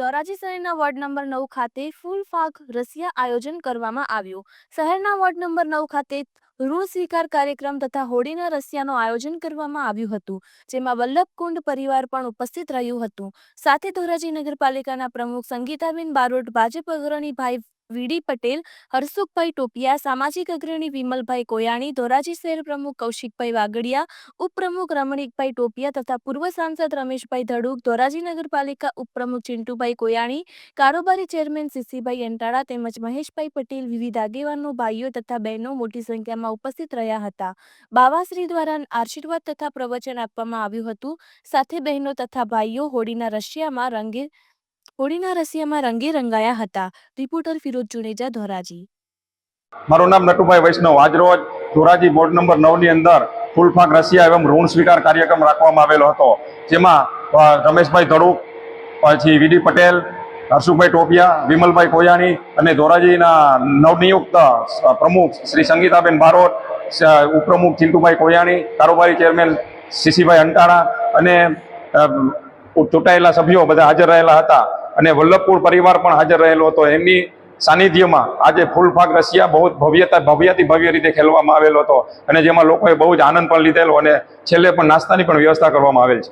ધોરાજી શહેરના ward number નવ ખાતે ફૂલ ફાગ રસિયા આયોજન કરવામાં આવ્યું. શહેરના વોર્ડ નંબર નવ ખાતે ઋણ સ્વીકાર કાર્યક્રમ તથા હોળીના રસિયાનું આયોજન કરવામાં આવ્યું હતું, જેમાં વલ્લભકુંડ પરિવાર પણ ઉપસ્થિત રહ્યું હતું. સાથે ધોરાજી નગરપાલિકાના પ્રમુખ સંગીતાબેન બારોટ, ભાજપ અગ્રણી ભાઈ વીડી પટેલ હરસુખભાઈ ટોપિયા, સામાજિક અગ્રણી વિમલભાઈ કોયાણી, ધોરાજી શહેર પ્રમુખ કૌશિકભાઈ વાગડિયા, ઉપપ્રમુખ રમણીકભાઈ ટોપિયા તથા પૂર્વ સાંસદ રમેશભાઈ ધડુક, ધોરાજી નગરપાલિકા ઉપપ્રમુખ ચિંટુભાઈ કોયાણી, કારોબારી ચેરમેન સીસીભાઈ અંટાળા તેમજ મહેશભાઈ પટેલ વિવિધ આગેવાનો, ભાઈઓ તથા બહેનો મોટી સંખ્યામાં ઉપસ્થિત રહ્યા હતા. બાવાશ્રી દ્વારા આશીર્વાદ તથા પ્રવચન આપવામાં આવ્યું હતું. સાથે બહેનો તથા ભાઈઓ હોળીના રશિયામાં રંગે હોળીના રશિયામાં રંગે રંગાયા હતા. રિપોર્ટર ફિરોજ જુનેજા, ધોરાજી. મારું નામ નટુભાઈ વૈષ્ણવ. આજરોજ ધોરાજી બોર્ડ નંબર નવની અંદર ફૂલફાક રસિયા એવં ઋણ સ્વીકાર કાર્યક્રમ રાખવામાં આવેલો હતો. જેમાં રમેશભાઈ ધડુક, પછી વીડી પટેલ, હર્ષુભાઈ ટોપિયા, વિમલભાઈ કોયાણી અને ધોરાજીના નવનિયુક્ત પ્રમુખ શ્રી સંગીતાબેન બારોટ ઉપપ્રમુખ ચિંતુભાઈ કોયાણી, કારોબારી ચેરમેન સીસીભાઈ અંટાણા અને ચૂંટાયેલા સભ્યો બધા હાજર રહેલા હતા. અને વલ્લભપુર પરિવાર પણ હાજર રહેલો હતો. એમની સાનિધ્યમાં આજે ફૂલફાગ રસિયા બહુ ભવ્યતા, ભવ્યથી ભવ્ય રીતે ખેલવામાં આવેલો હતો. અને જેમાં લોકોએ બહુ જ આનંદ પણ લીધેલો અને છેલ્લે પણ નાસ્તાની પણ વ્યવસ્થા કરવામાં આવેલ છે.